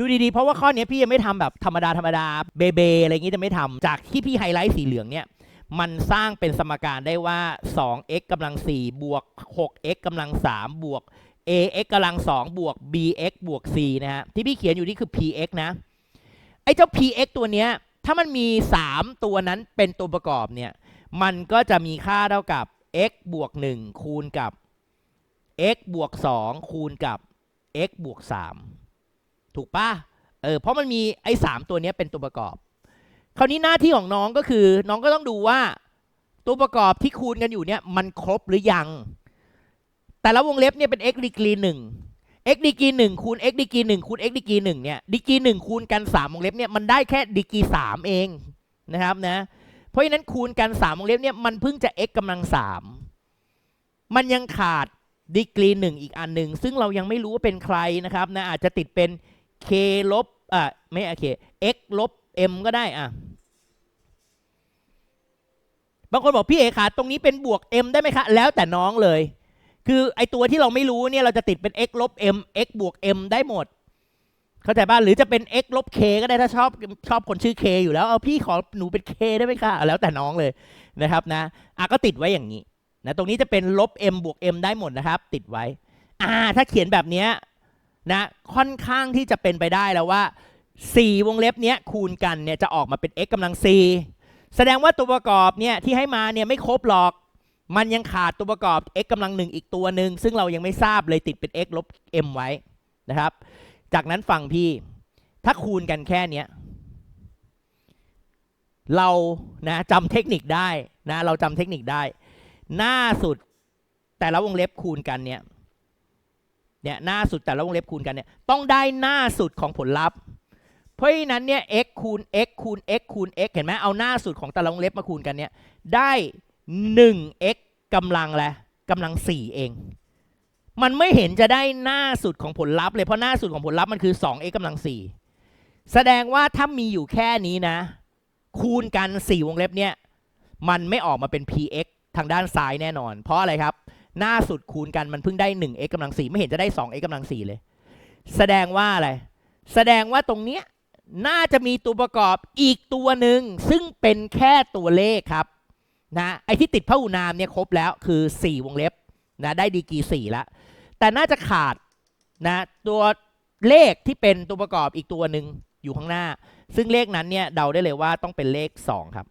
ดูดีๆ เพราะว่าข้อเนี้ยพี่ยังไม่ทำแบบธรรมดาธรรมดาเบเบอะไรอย่างงี้จะไม่ทำจากที่พี่ไฮไลท์สีเหลืองเนี่ยมันสร้างเป็นสมการได้ว่า 2x กำลัง 4 บวก 6x กำลัง 3 บวก ax กำลัง 2 บวก bx บวก c นะฮะ ที่พี่เขียนอยู่นี่คือ px นะ ไอ้เจ้า px ตัวเนี้ย ถ้ามันมี 3 ตัวนั้นเป็นตัวประกอบเนี่ย มันก็จะมีค่าเท่ากับ x บวก 1 คูณกับ x บวก 2 คูณกับ x บวก 3 ถูกปะเออเพราะมันมีไอ้3ตัวนี้เป็นตัวประกอบ คราวนี้หน้าที่ของน้องก็คือ น้องก็ต้องดูว่าตัวประกอบที่คูณกันอยู่เนี่ยมันครบหรือยัง แต่ละวงเล็บเนี่ยเป็น x ดีกรีหนึ่ง x ดีกรีหนึ่งคูณ x ดีกรีหนึ่งคูณ x ดีกรีหนึ่งเนี่ยดีกรีหนึ่งคูณกันสามวงเล็บเนี่ยมันได้แค่ดีกรีสามเองนะครับนะเพราะฉะนั้นคูณกันสามวงเล็บเนี่ยมันเพิ่งจะ x กำลังสามมันยังขาดดีกรีหนึ่งอีกอันหนึ่งซึ่งเรายังไม่รู้ว่าเป็นใครนะครับนะอาจจะติดเป็น k ลบอะไม่โอเค x ลบ m ก็ได้อะบางคนบอกพี่เอขาตรงนี้เป็นบวก m ได้ไหมคะแล้วแต่น้องเลย คือไอตัวที่เราไม่รู้เนี่ยเราจะติดเป็น x ลบ m x บวก m ได้หมด เข้าใจป่ะหรือจะเป็น x ลบ k ก็ได้ถ้าชอบชอบคนชื่อ k อยู่แล้วเอาพี่ขอหนูเป็น k ได้ไหมคะแล้วแต่น้องเลยนะครับนะอะก็ติดไว้อย่างนี้นะตรงนี้จะเป็นลบ m บวก m ได้หมดนะครับ ติดไว้อ่าถ้าเขียนแบบเนี้ย นะค่อนข้างที่จะเป็นไปได้แล้วว่า 4 วงเล็บเนี้ยคูณกันเนี่ยจะออกมาเป็น x กำลัง 4 แสดงว่าตัวประกอบเนี่ยที่ให้มาเนี่ยไม่ครบหรอก มันยังขาดตัวประกอบ x กำลังหนึ่งอีกตัวหนึ่งซึ่งเรายังไม่ทราบเลยติดเป็น x ลบ m ไว้นะครับ จากนั้นฟังพี่ถ้าคูณกันแค่เนี้ยเรานะจำเทคนิคได้นะเราจำเทคนิคได้ หน้าสุดแต่ละวงเล็บคูณกันเนี่ย เนี่ยหน้าสุดแต่ละวงเล็บคูณกันเนี่ยต้องได้หน้าสุดของผลลัพธ์ เพราะฉะนั้นเนี่ย x คูณ x คูณ x คูณ x เห็นไหมเอาหน้าสุดของแต่ละวงเล็บมาคูณกันเนี่ยได้ 1x กำลังแหละกำลัง 4 เอง มันไม่เห็นจะได้หน้าสุดของผลลัพธ์เลยเพราะหน้าสุดของผลลัพธ์มันคือ 2x กำลัง 4 แสดงว่าถ้ามีอยู่แค่นี้นะ คูณกัน 4 วงเล็บเนี่ยมันไม่ออกมาเป็น px ทางด้านซ้ายแน่นอน เพราะอะไรครับ หน้าสุดคูณกันมันเพิ่งได้ 1x กำลัง4ไม่เห็นจะได้ 2x กำลัง4เลย แสดงว่าอะไร แสดงว่าตรงเนี้ยน่าจะมีตัวประกอบอีกตัวหนึ่งซึ่งเป็นแค่ตัวเลขครับนะไอ้ที่ติดพหูนามเนี่ยครบแล้วคือ 4 วงเล็บนะได้ดีกี4แล้ว แต่น่าจะขาดนะตัวเลขที่เป็นตัวประกอบอีกตัวหนึ่งอยู่ข้างหน้า ซึ่งเลขนั้นเนี่ยเดาได้เลยว่าต้องเป็นเลข 2 ครับ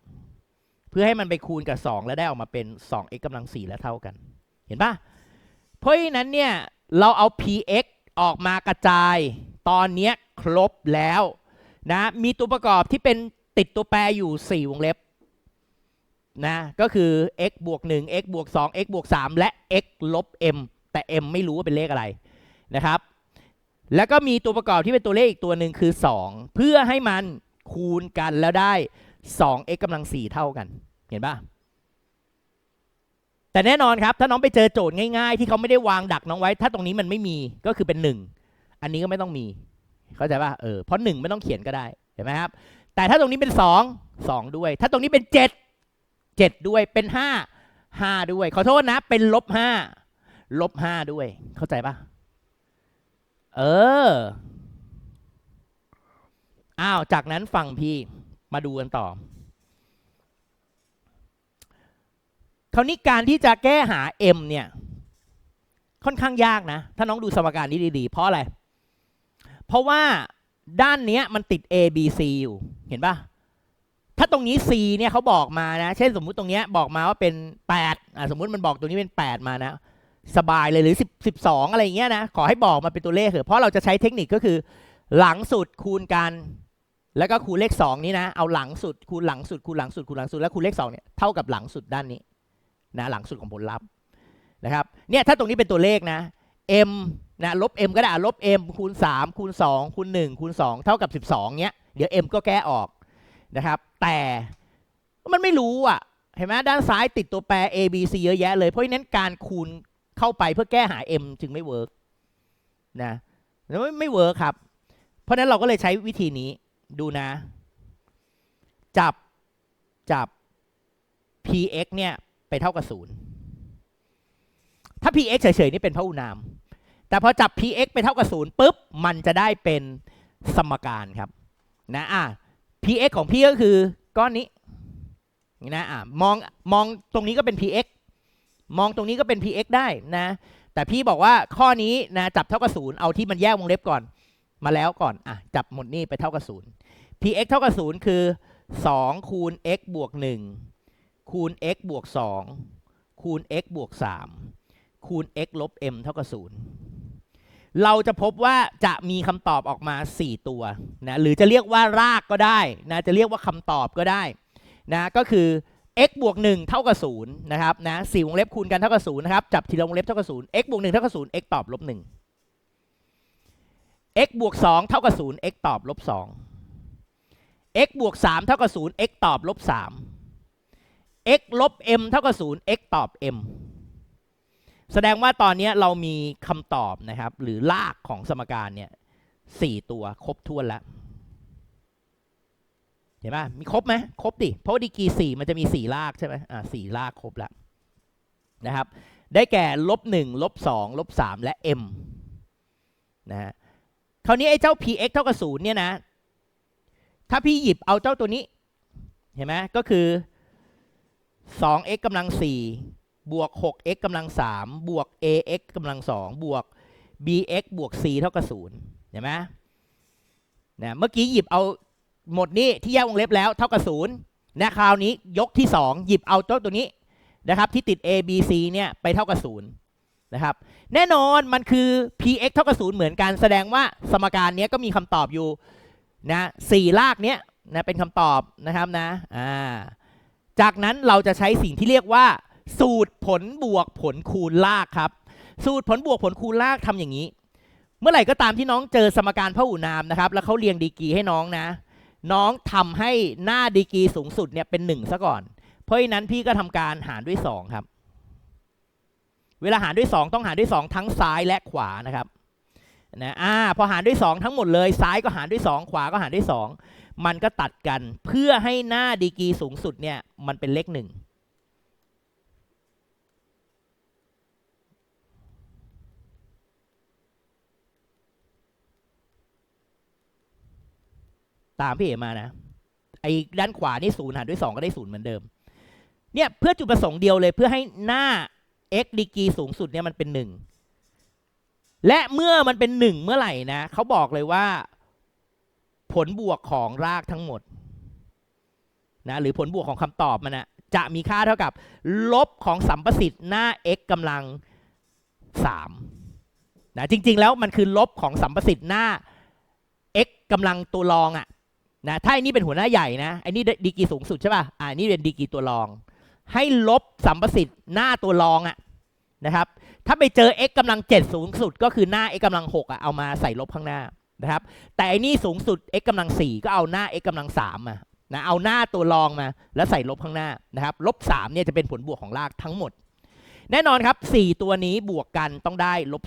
เพื่อให้มันไปคูณกับ 2 แล้วได้ออกมาเป็น 2x กำลัง4แล้วเท่ากัน เห็นปะเพราะฉะนั้นเนี่ยเราเอา px ออกมากระจาย ตอนนี้ครบแล้วนะมีตัวประกอบที่เป็นติดตัวแปรอยู่ 4 วงเล็บนะก็คือ x บวก 1 x บวก 2 x บวก 3 และ x ลบ m แต่ m ไม่รู้ว่าเป็นเลขอะไรนะครับ แล้วก็มีตัวประกอบที่เป็นตัวเลขอีกตัวหนึ่งคือ 2 เพื่อให้มันคูณกันแล้วได้ 2x กำลัง 4 เท่ากัน เห็นป่ะ แต่แน่นอนครับ ถ้าน้องไปเจอโจทย์ง่ายๆ ที่เขาไม่ได้วางดักน้องไว้ ถ้าตรงนี้มันไม่มีก็คือเป็น 1 อันนี้ก็ไม่ต้องมี เข้าใจป่ะเออเพราะหนึ่งไม่ต้องเขียนก็ได้เห็นไหมครับ แต่ถ้าตรงนี้เป็นสองสองด้วย ถ้าตรงนี้เป็นเจ็ดเจ็ดด้วยเป็นห้าห้าด้วย ขอโทษนะ เป็นลบห้าลบห้าด้วย เข้าใจป่ะเอออ้าวจากนั้นฟังพี่มาดูกันต่อ คราวนี้การที่จะแก้หา m เนี่ย ค่อนข้างยากนะ ถ้าน้องดูสมการนี้ดีๆ เพราะอะไร เพราะว่าด้านเนี้ยมันติด A B C อยู่ เห็นปะถ้าตรงนี้ C เนี่ยเขาบอกมานะ เช่นสมมุติตรงเนี้ยบอกมาว่าเป็น8อะสมมุติมันบอกตรงนี้เป็น 8 มานะ สบายเลยหรือ10 12 อะไรอย่างเงี้ยนะ ขอให้บอกมาเป็นตัวเลขเถอะเพราะเราจะใช้เทคนิคก็คือ หลังสุดคูณกัน แล้วก็คูณเลข 2 นี้นะ เอาหลังสุดคูณหลังสุดคูณหลังสุดคูณหลังสุดแล้วคูณเลข2เนี่ยเท่ากับหลังสุดด้านนี้ นะหลังสุดของผลลัพธ์นะครับเนี่ยถ้าตรงนี้เป็นตัวเลขนะ m นะลบ m ก็ได้ลบ m คูณ 3 คูณ 2 คูณ 1 คูณ 2 เท่ากับ 12เนี้ยเดี๋ยว m ก็แก้ออกนะครับ แต่มันไม่รู้อะเห็นไหมด้านซ้ายติดตัวแปร a b c เยอะแยะเลยเพราะฉะนั้นการคูณเข้าไปเพื่อแก้หา m จึงไม่เวิร์กนะแล้วไม่ไม่เวิร์กครับ เพราะนั้นเราก็เลยใช้วิธีนี้ดูนะ จับจับ px เนี่ย ไปเท่ากับศูนย์ถ้า px เฉยๆนี่เป็นพหุนาม แต่พอจับ px ไปเท่ากับศูนย์ปุ๊บมันจะได้เป็นสมการครับนะอะ px ของพี่ก็คือก้อนนี้นะอะมองมองตรงนี้ก็เป็น px มองตรงนี้ก็เป็น px ได้นะ แต่พี่บอกว่าข้อนี้นะจับเท่ากับศูนย์เอาที่มันแยกวงเล็บก่อนมาแล้วก่อนอะจับหมดนี่ไปเท่ากับศูนย์ px เท่ากับศูนย์คือ2คูณ x บวก1 คูณ x บวก 2 คูณ x บวก 3 คูณ x ลบ m เท่ากับศูนย์เราจะพบว่าจะมีคำตอบออกมา 4 ตัวนะหรือจะเรียกว่ารากก็ได้นะจะเรียกว่าคำตอบก็ได้นะก็คือ x บวก 1 เท่ากับ0นะครับนะสี่วงเล็บคูณกันเท่ากับ0นะครับจับทีละวงเล็บเท่ากับ0 x บวก1เท่ากับ0 x ตอบลบ1 x บวก2เท่ากับ0 x ตอบลบ2 x บวก3เท่ากับ0 x ตอบลบ3 x ลบ m เท่ากับ0 x ตอบ m แสดงว่าตอนนี้เรามีคำตอบนะครับ หรือรากของสมการเนี่ยสี่ตัวครบถ้วนแล้ว เห็นไหมมีครบไหมครบดิ เพราะดีกรีสี่มันจะมีสี่รากใช่ไหมอ่าสี่รากครบแล้วนะครับ ได้แก่ลบหนึ่งลบสองลบสามและ m นะฮะคราวนี้ไอ้เจ้า px เท่ากับศูนย์เนี่ยนะ ถ้าพี่หยิบเอาเจ้าตัวนี้ เห็นไหมก็คือ 2x กำลัง4บวก 6x กำลัง3บวก ax กำลัง2บวก bx บวก c เท่ากับ0เห็นไหมนะเมื่อกี้หยิบเอาหมดนี้ที่แยกวงเล็บแล้วเท่ากับ0นะคราวนี้ยกที่ 2 หยิบเอาเจ้าตัวนี้นะครับ ที่ติด a b c เนี่ยไปเท่ากับ0นะครับ แน่นอนมันคือ px เท่ากับ0เหมือนกันแสดงว่าสมการนี้ก็มีคำตอบอยู่นะสี่รากเนี้ยนะเป็นคำตอบนะครับนะอ่า จากนั้นเราจะใช้สิ่งที่เรียกว่า สูตรผลบวกผลคูณรากครับ สูตรผลบวกผลคูณรากทำอย่างนี้ เมื่อไหร่ก็ตามที่น้องเจอสมการพหุนามนะครับ แล้วเขาเรียงดีกรีให้น้องนะ น้องทำให้หน้าดีกรีสูงสุดเนี่ยเป็นหนึ่งซะก่อน เพราะฉะนั้นพี่ก็ทำการหารด้วยสองครับ เวลาหารด้วย 2 ต้องหารด้วย 2 ทั้งซ้ายและขวานะครับนะอ่าพอหารด้วย 2 ทั้งหมดเลยซ้ายก็หารด้วย 2 ขวาก็หารด้วย 2 มันก็ตัดกันเพื่อให้หน้าดีกรีสูงสุดเนี่ยมันเป็นเลขหนึ่งตามพี่เอมานะไอ้ด้านขวานี่ศูนย์หารด้วย 2 ก็ได้ศูนย์เหมือนเดิม เนี่ยเพื่อจุดประสงค์เดียวเลยเพื่อให้หน้า x ดีกรีสูงสุดเนี่ยมันเป็นหนึ่งและเมื่อมันเป็นหนึ่งเมื่อไหร่นะเขาบอกเลยว่า ผลบวกของรากทั้งหมดนะหรือผลบวกของคำตอบมันนะจะมีค่าเท่ากับ ลบของสัมประสิทธิ์หน้า x กำลัง3นะจริง ๆ แล้วมันคือลบของสัมประสิทธิ์หน้า x กำลังตัวรองอะนะถ้าอันนี้เป็นหัวหน้าใหญ่นะอันนี้ดีกรีสูงสุดใช่ป่ะอ่านี่เป็นดีกรีตัวรอง ให้ลบสัมประสิทธิ์หน้าตัวรองอะนะครับ ถ้าไปเจอ x กำลัง7สูงสุด ก็คือหน้า x กำลัง6อะเอามาใส่ลบข้างหน้า นะครับ แต่อันนี้สูงสุด x กำลัง 4 ก็เอาหน้า x กำลัง3มานะเอาหน้าตัวรองมา แล้วใส่ลบข้างหน้านะครับลบ3เนี่ยจะเป็นผลบวกของรากทั้งหมด แน่นอนครับ 4 ตัวนี้บวกกันต้องได้ลบ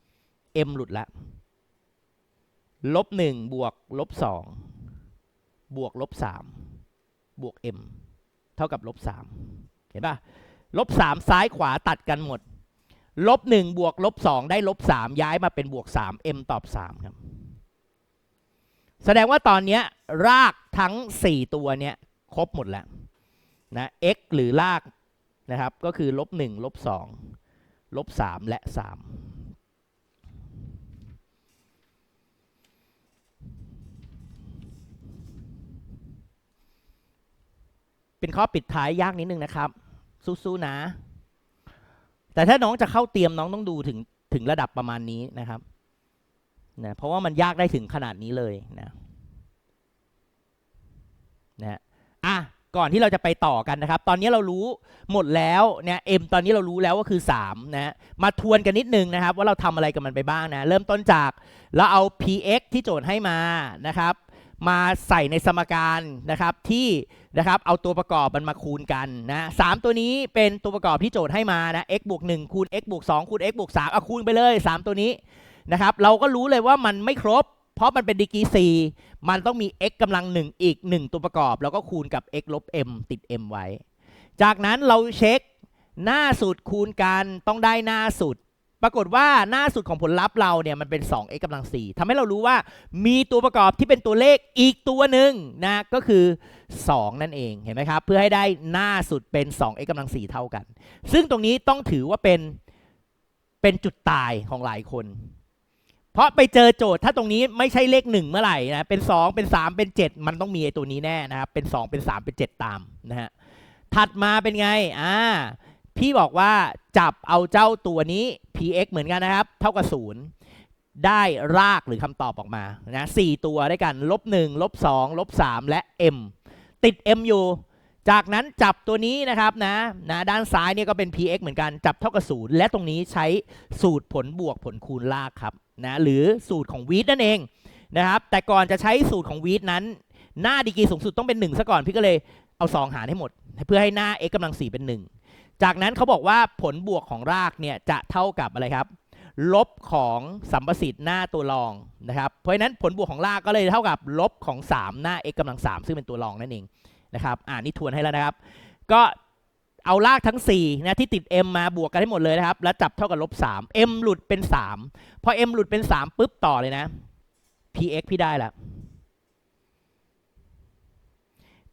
3 m หลุดล้วลบ1บวกลบ2บวกลบ3บวก m เท่ากับลบ3เห็นป่ะลบสามซ้ายขวาตัดกันหมดลบหนึ่งบวกลบสองได้ลบสามย้ายมาเป็นบวกสาม m ตอบสามครับ แสดงว่าตอนนี้รากทั้ง 4 ตัวเนี่ยครบหมดแล้วนะ x หรือรากนะครับก็คือลบหนึ่งลบสองลบสามและสามเป็นข้อปิดท้ายยากนิดนึงนะครับ สู้ๆนะ แต่ถ้าน้องจะเข้าเตรียมน้องต้องดูถึงถึงระดับประมาณนี้นะครับ นะเพราะว่ามันยากได้ถึงขนาดนี้เลยนะนะอะก่อนที่เราจะไปต่อกันนะครับ ตอนนี้เรารู้หมดแล้วเนี่ย m ตอนนี้เรารู้แล้วว่าคือ3นะมาทวนกันนิดนึงนะครับ ว่าเราทำอะไรกับมันไปบ้างนะ เริ่มต้นจากเราเอา px ที่โจทย์ให้มานะครับ มาใส่ในสมการนะครับที่นะครับเอาตัวประกอบมันมาคูณกันนะสามตัวนี้เป็นตัวประกอบที่โจทย์ให้มานะ x บวก1คูณ x บวก2คูณ x บวก3เอาคูณไปเลย 3 ตัวนี้ นะครับ เราก็รู้เลยว่ามันไม่ครบ เพราะมันเป็นดีกรี4มันต้องมี x กำลัง 1 อีก 1 ตัวประกอบ แล้วก็คูณกับ x ลบ m ติด m ไว้ จากนั้นเราเช็คหน้าสุดคูณกันต้องได้หน้าสุด ปรากฏว่าหน้าสุดของผลลัพธ์เราเนี่ยมันเป็น 2x กำลัง 4ทำให้เรารู้ว่ามีตัวประกอบที่เป็นตัวเลขอีกตัวหนึ่งนะก็คือ 2 นั่นเองเห็นไหมครับ เพื่อให้ได้หน้าสุดเป็น 2x กำลัง 4 เท่ากัน ซึ่งตรงนี้ต้องถือว่าเป็นเป็นจุดตายของหลายคน เพราะไปเจอโจทย์ถ้าตรงนี้ไม่ใช่เลข1เมื่อไหร่นะเป็น 2 เป็น 3 เป็น 7 มันต้องมีไอ้ตัวนี้แน่นะครับเป็น 2 เป็น 3 เป็น 7 ตามนะฮะถัดมาเป็นไงอ่าพี่บอกว่าจับเอาเจ้าตัวนี้ px เหมือนกันนะครับ เท่ากับศูนย์ได้รากหรือคำตอบออกมานะสี่ตัวด้วยกันลบหนึ่งลบสองลบสามและ m ติด m อยู่จากนั้นจับตัวนี้นะครับนะนะด้านซ้ายเนี่ยก็เป็น px เหมือนกันจับเท่ากับศูนย์และตรงนี้ใช้สูตรผลบวกผลคูณรากครับ นะหรือสูตรของวีทนั่นเองนะครับแต่ก่อนจะใช้สูตรของวีทนั้น หน้าดีกรีสูงสุดต้องเป็น1ซะก่อนพี่ก็เลยเอา 2 หารให้หมด เพื่อให้หน้า x กำลัง 4 เป็น 1 จากนั้นเขาบอกว่าผลบวกของรากเนี่ยจะเท่ากับอะไรครับ ลบของสัมประสิทธิ์หน้าตัวรองนะครับเพราะฉะนั้นผลบวกของรากก็เลยเท่ากับลบของ 3 หน้า x กำลัง 3 ซึ่งเป็นตัวรองนั่นเองนะครับอ่านี่ทวนให้แล้วนะครับ ก็ เอารากทั้ง4นะที่ติด m มาบวกกันให้หมดเลยนะครับ แล้วจับเท่ากับลบ3 m หลุดเป็น 3 พอ m หลุดเป็น 3ปุ๊บต่อเลยนะ px พี่ได้ล้ว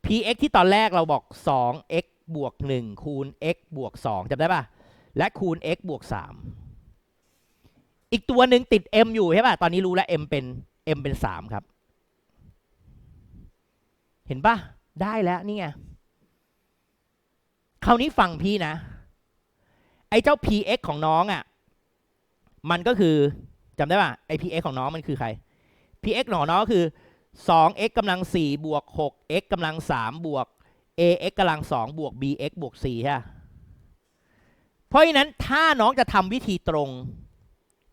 px ที่ตอนแรกเราบอก 2x บวก 1 คูณ x บวก 2จำได้ป่ะ และคูณ x บวก 3 อีกตัวหนึ่งติด m อยู่ใช่ป่ะ ตอนนี้รู้แล้ว m เป็น m เป็น 3 ครับ เห็นป่ะ ได้แล้วนี่ไง คราวนี้ฟังพี่นะ ไอ้เจ้า px ของน้องอะ มันก็คือจำได้ป่ะไอ้ px ของน้องมันคือใคร px ของน้องก็คือ 2x กำลัง4บวก 6x กำลัง3บวก ax กำลัง2บวก bx บวก4ใช่ปะเพราะฉะนั้นถ้าน้องจะทำวิธีตรง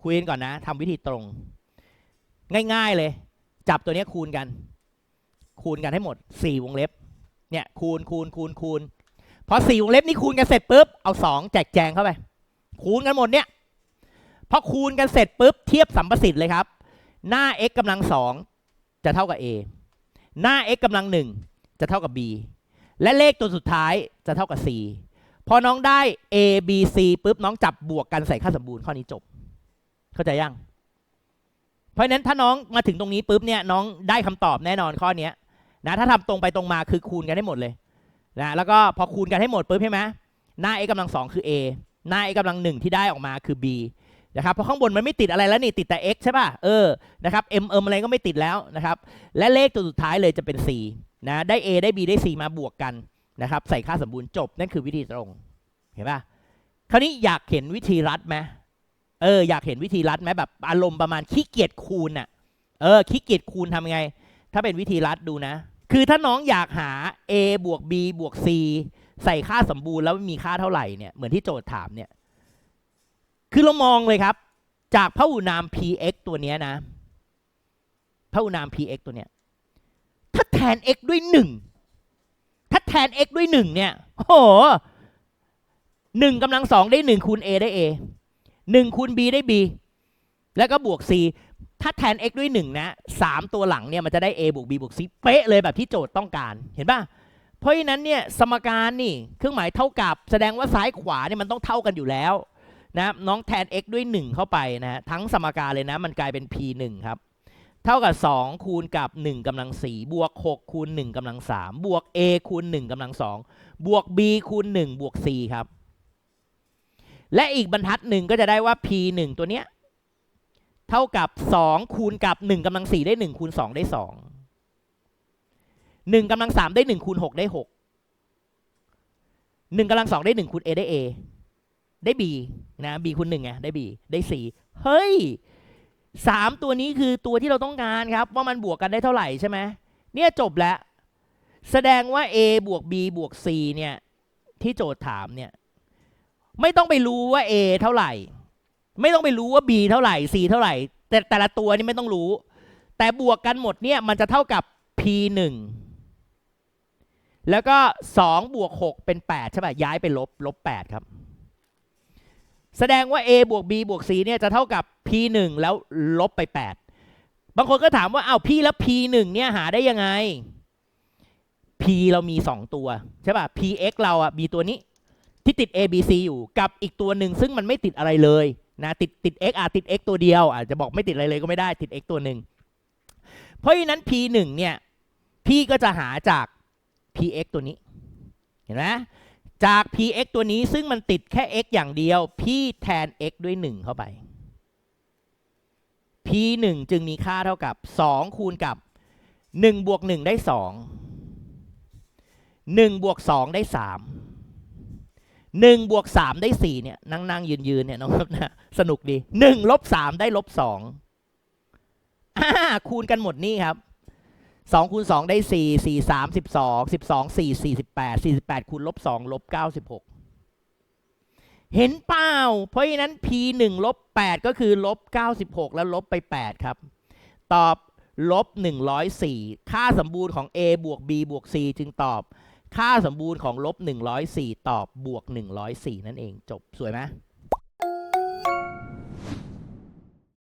คุยกันก่อนนะทำวิธีตรง ง่ายๆเลย จับตัวนี้คูณกัน คูณกันให้หมด 4 วงเล็บ เนี่ย คูณคูณคูณคูณ พอ4วงเล็บนี่คูณกันเสร็จปุ๊บเอา2แจกแจงเข้าไป คูณกันหมดเนี่ยพอคูณกันเสร็จปุ๊บเทียบสัมประสิทธิ์เลยครับ หน้า x กำลัง2จะเท่ากับ a หน้า x กำลัง1จะเท่ากับ b และเลขตัวสุดท้ายจะเท่ากับ c พอน้องได้ a b c ปุ๊บน้องจับบวกกันใส่ค่าสมบูรณ์ข้อนี้จบ เข้าใจยังเพราะฉะนั้นถ้าน้องมาถึงตรงนี้ปุ๊บเนี่ยน้องได้คำตอบแน่นอนข้อเนี้ยนะถ้าทำตรงไปตรงมาคือคูณกันให้หมดเลย นะแล้วก็พอคูณกันให้หมดปุ๊บใช่ไหมหน้า x กำลัง2คือ a หน้า x กำลัง1ที่ได้ออกมาคือ b นะครับเพราะข้างบนมันไม่ติดอะไรแล้วนี่ติดแต่ x ใช่ป่ะเออนะครับ m m อะไรก็ไม่ติดแล้วนะครับและเลขตัวสุดท้ายเลยจะเป็น c นะได้ a ได้ b ได้ c มาบวกกันนะครับใส่ค่าสมบูรณ์จบนั่นคือวิธีตรงเห็นป่ะคราวนี้อยากเห็นวิธีรัดไหมเอออยากเห็นวิธีรัดไหมแบบอารมณ์ประมาณขี้เกียจคูณอะเออขี้เกียจคูณทำยังไง ถ้าเป็นวิธีรัดดูนะ คือถ้าน้องอยากหา a บวก b บวก c ใส่ค่าสมบูรณ์แล้วมีค่าเท่าไหร่เนี่ยเหมือนที่โจทย์ถามเนี่ย คือเรามองเลยครับ จากพหุนาม px ตัวเนี้ยนะพหุนาม px ตัวเนี้ย ถ้าแทน x ด้วยหนึ่งถ้าแทน x ด้วยหนึ่งเนี่ยโอ้โหหนึ่งกำลังสองได้หนึ่งคูณ a ได้ a หนึ่งคูณ b ได้ b แล้วก็บวก c ถ้าแทน x ด้วยหนึ่งนะสามตัวหลังเนี่ยมันจะได้ a บวก b บวก c เป๊ะเลยแบบที่โจทย์ต้องการ เห็นป่ะ เพราะฉะนั้นเนี่ยสมการนี่เครื่องหมายเท่ากับ แสดงว่าซ้ายขวาเนี่ยมันต้องเท่ากันอยู่แล้วนะน้องแทน x ด้วย 1 เข้าไปนะฮะทั้งสมการเลยนะมันกลายเป็น p 1ครับเท่ากับ 2 คูณกับ 1กำลัง4บวก 6 คูณ 1กำลัง3บวก a คูณ 1กำลัง2บวก b คูณ 1 บวก c ครับและอีกบรรทัดหนึ่งก็จะได้ว่า p 1ตัวเนี้ย เท่ากับ 2 คูณกับ 1กำลัง 4 ได้ 1 คูณ 2 ได้ 2 1กำลัง 3 ได้ 1 คูณ 6 ได้ 6 1กำลัง 2 ได้ 1 คูณ a ได้ a ได้ b นะ b คูณ1ไงได้ b ได้ c เฮ้ยสามตัวนี้คือตัวที่เราต้องการครับ ว่ามันบวกกันได้เท่าไหร่ใช่ไหมเนี่ยจบแล้ว แสดงว่า a บวก b บวก c เนี่ยที่โจทย์ถามเนี่ยไม่ต้องไปรู้ว่า a เท่าไหร่ ไม่ต้องไปรู้ว่า b เท่าไหร่ c เท่าไหร่ แต่แต่ละตัวนี่ไม่ต้องรู้ แต่บวกกันหมดเนี่ยมันจะเท่ากับ p 1แล้วก็ 2 บวก 6 เป็น 8 ใช่ป่ะย้ายไปลบลบ 8 ครับ แสดงว่า a บวก b บวก c เนี่ยจะเท่ากับ p 1แล้วลบไป 8 บางคนก็ถามว่าอ้าวพี่แล้ว p 1เนี่ยหาได้ยังไง p เรามี 2 ตัวใช่ป่ะ px เราอะ b ตัวนี้ที่ติด a b c อยู่กับอีกตัวหนึ่งซึ่งมันไม่ติดอะไรเลย นะติดติด x อาจติด x ตัวเดียวอาจจะบอกไม่ติดอะไรเลยก็ไม่ได้ติด x ตัวหนึ่งเพราะฉะนั้น p 1เนี่ยพี่ก็จะหาจาก px ตัวนี้เห็นไหมจาก px ตัวนี้ซึ่งมันติดแค่ x อย่างเดียว พี่แทน x ด้วย 1 เข้าไป p 1จึงมีค่าเท่ากับ 2 คูณกับ 1 บวก 1 ได้ 2 1 บวก 2 ได้ 3 หนึ่งบวกสามได้สี่เนี่ยนั่งนั่งยืนยืนเนี่ยน้องนะสนุกดีหนึ่งลบสามได้ลบสองคูณกันหมดนี่ครับสองคูณสองได้สี่สี่สามสิบสองสิบสองสี่สี่สิบแปดสี่สิบแปดคูณลบสองลบเก้าสิบหกเห็นเปล่า เพราะฉะนั้น p งลบแปดก็คือลบเก้าสิบหกแล้วลบไปแปดครับ ตอบลบหนึ่งร้อยสี่ค่าสมบูรณ์ของ a บวก b บวก c จึงตอบ ค่าสมบูรณ์ของลบ104 ตอบบวก 104 นั่นเองจบสวยไหม